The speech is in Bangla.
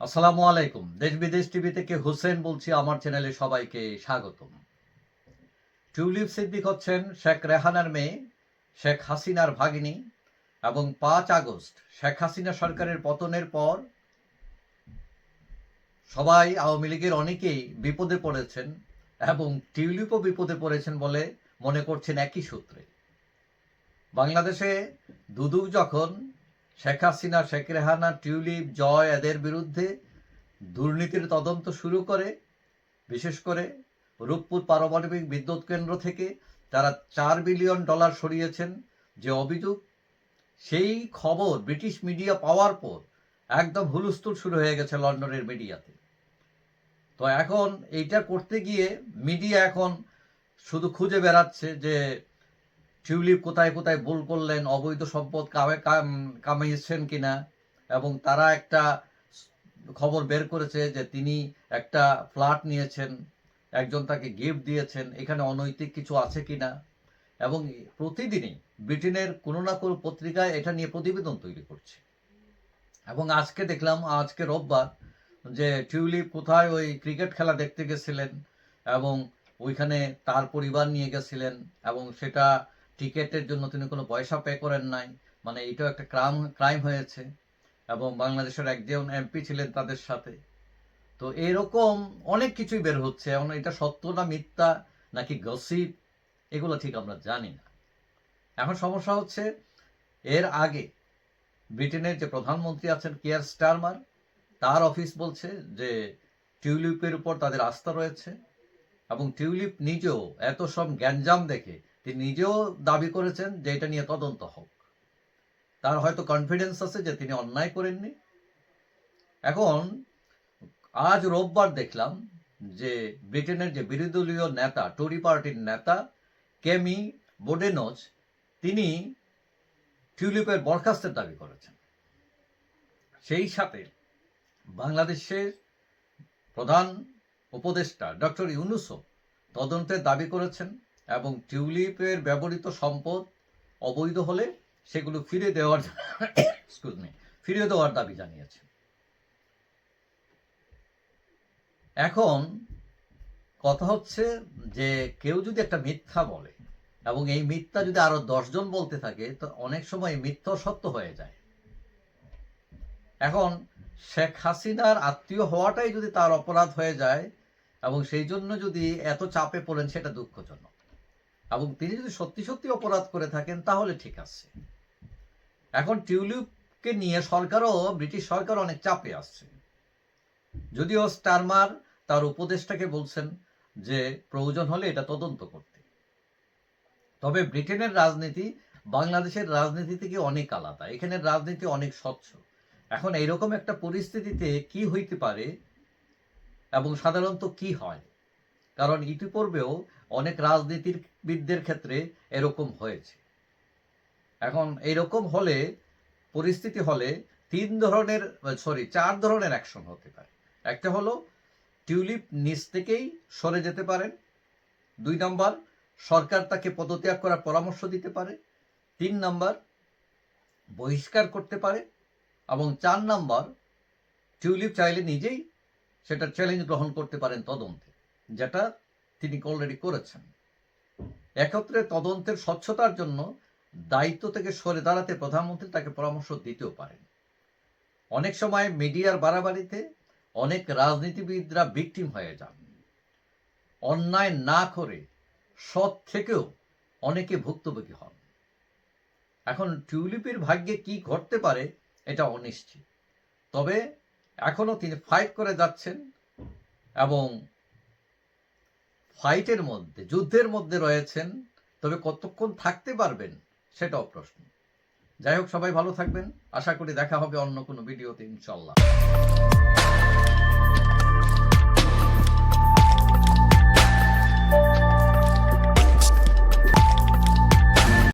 আসসালামু আলাইকুম। দেশ বিদেশ টিভি থেকে হোসেন বলছি, আমার চ্যানেলে সবাইকে স্বাগতম। টিউলিপ সিদ্দিক হচ্ছেন শেখ রেহানার মেয়ে, শেখ হাসিনার ভাগিনী এবং পাঁচ আগস্ট শেখ হাসিনা সরকারের পতনের পর সবাই আওয়ামী লীগের অনেকেই বিপদে পড়েছেন এবং টিউলিপও বিপদে পড়েছেন বলে মনে করছেন একই সূত্রে। বাংলাদেশে দুদুক যখন শেখ হাসিনা, শেখ রেহানা, টিউলিপ, জয় এদের বিরুদ্ধে দুর্নীতির তদন্ত শুরু করে, বিশেষ করে রূপপুর পারমাণবিক বিদ্যুৎ কেন্দ্র থেকে তারা চার বিলিয়ন ডলার সরিয়েছেন যে অভিযোগ। সেই খবর ব্রিটিশ মিডিয়া পাওয়ার পর একদম হুলস্থুল শুরু হয়ে গেছে লন্ডনের মিডিয়াতে। তো এখন এইটা করতে গিয়ে মিডিয়া এখন শুধু খুঁজে বেড়াচ্ছে যে টিউলিপ কোথায় কোথায় ভুল করলেন, অবৈধ সম্পদ কামে, কাম- কামিয়েছেন কিনা, এবং তারা একটা খবর বের করেছে যে তিনি একটা ফ্ল্যাট নিয়েছেন, একজন তাকে গিফট দিয়েছেন, এখানে অনৈতিক কিছু আছে কিনা, এবং প্রতিদিনই ব্রিটেনের কোনো না কোনো পত্রিকায় এটা নিয়ে প্রতিবেদন তৈরি করছে। এবং আজকে দেখলাম, আজকে রোববার, যে টিউলিপ কোথায় ওই ক্রিকেট খেলা দেখতে গেছিলেন, এবং ওইখানে তার পরিবার নিয়ে গেছিলেন, এবং সেটা টিকেটের জন্য তিনি কোনো পয়সা পে করেন নাই। মানে এটাও একটা ক্রাইম ক্রাইম হয়েছে। এবং বাংলাদেশের একজন এমপি ছিলেন তাদের সাথে। তো এরকম অনেক কিছুই বের হচ্ছে। এবং এটা সত্য না মিথ্যা, নাকি গসিপ এগুলো ঠিক আমরা জানি না। এখন সমস্যা হচ্ছে, এর আগে ব্রিটেনের যে প্রধানমন্ত্রী আছেন কেয়ার স্টারমার, তার অফিস বলছে যে টিউলিপের উপর তাদের আস্থা রয়েছে। এবং টিউলিপ নিজেও এত সব গ্যাঞ্জাম দেখে তিনি নিজেও দাবি করেছেন যে এটা নিয়ে তদন্ত হোক। তার হয়তো কনফিডেন্স আছে যে তিনি অন্যায় করেননি। এখন আজ রোববার দেখলাম যে ব্রিটেনের যে বিরোধী দলীয় নেতা টরি পার্টির নেতা কেমি বোডেনোজ তিনি টিউলিপের বরখাস্তের দাবি করেছেন। সেই সাথে বাংলাদেশের প্রধান উপদেষ্টা ডক্টর ইউনুসও তদন্তের দাবি করেছেন। এবং টিউলিপের ব্যবহৃত সম্পদ অবৈধ হলে সেগুলো ফিরে দেওয়ার এক্সকিউজ মি ফিরে দেওয়ার দাবি জানিয়েছে। এখন কথা হচ্ছে যে কেউ যদি একটা মিথ্যা বলে এবং এই মিথ্যা যদি আরও দশজন বলতে থাকে, তো অনেক সময় মিথ্যা সত্য হয়ে যায়। এখন শেখ হাসিনার আত্মীয় হওয়াটাই যদি তার অপরাধ হয়ে যায় এবং সেই জন্য যদি এত চাপে পড়েন, সেটা দুঃখজনক। এবং তিনি যদি সত্যি সত্যি অপরাধ করে থাকেন, তাহলে ঠিক আছে। এখন টিউলিপকে নিয়ে সরকারও, ব্রিটিশ সরকার অনেক চাপে আসছে যদিও স্টারমার তার উপদেষ্টাকে বলছেন যে, প্রয়োজন হলে এটা তদন্ত করতে। তবে ব্রিটেনের রাজনীতি বাংলাদেশের রাজনীতি থেকে অনেক আলাদা। এখানের রাজনীতি অনেক স্বচ্ছ। এখন এইরকম একটা পরিস্থিতিতে কি হইতে পারে এবং সাধারণত কি হয়? কারণ ইতিপূর্বেও অনেক রাজনীতিবিদদের ক্ষেত্রে এরকম হয়েছে। এখন এরকম হলে, পরিস্থিতি হলে তিন ধরনের সরি চার ধরনের অ্যাকশন হতে পারে। একটা হলো টিউলিপ নিচ থেকেই সরে যেতে পারেন। দুই নম্বর, সরকার তাকে পদত্যাগ করার পরামর্শ দিতে পারে। তিন নম্বর, বহিষ্কার করতে পারে। এবং চার নম্বর টিউলিপ চাইলে নিজেই সেটা চ্যালেঞ্জ গ্রহণ করতে পারেন তদন্তে। যেটা তিনি অলরেডি করেছেন। একত্রে তদন্তের স্বচ্ছতার জন্য দায়িত্ব থেকে সরে দাঁড়াতে প্রধানমন্ত্রী তাকে পরামর্শ দিতেও পারেন। অনেক সময় মিডিয়ার বাড়াবাড়িতে অনেক রাজনীতিবিদরা ভিকটিম হয়ে যান। অন্যায় না করে সৎ থেকেও অনেকে ভুক্তভোগী হন। এখন টিউলিপের ভাগ্যে কি ঘটতে পারে এটা অনিশ্চিত। তবে এখনও তিনি ফাইট করে যাচ্ছেন এবং ফাইটের মধ্যে, যুদ্ধের মধ্যে রয়েছেন, তবে কতক্ষণ থাকতে পারবেন সেটাও প্রশ্ন। যাই হোক, সবাই ভালো থাকবেন। আশা করি দেখা হবে অন্য কোনো ভিডিওতে, ইনশাল্লাহ।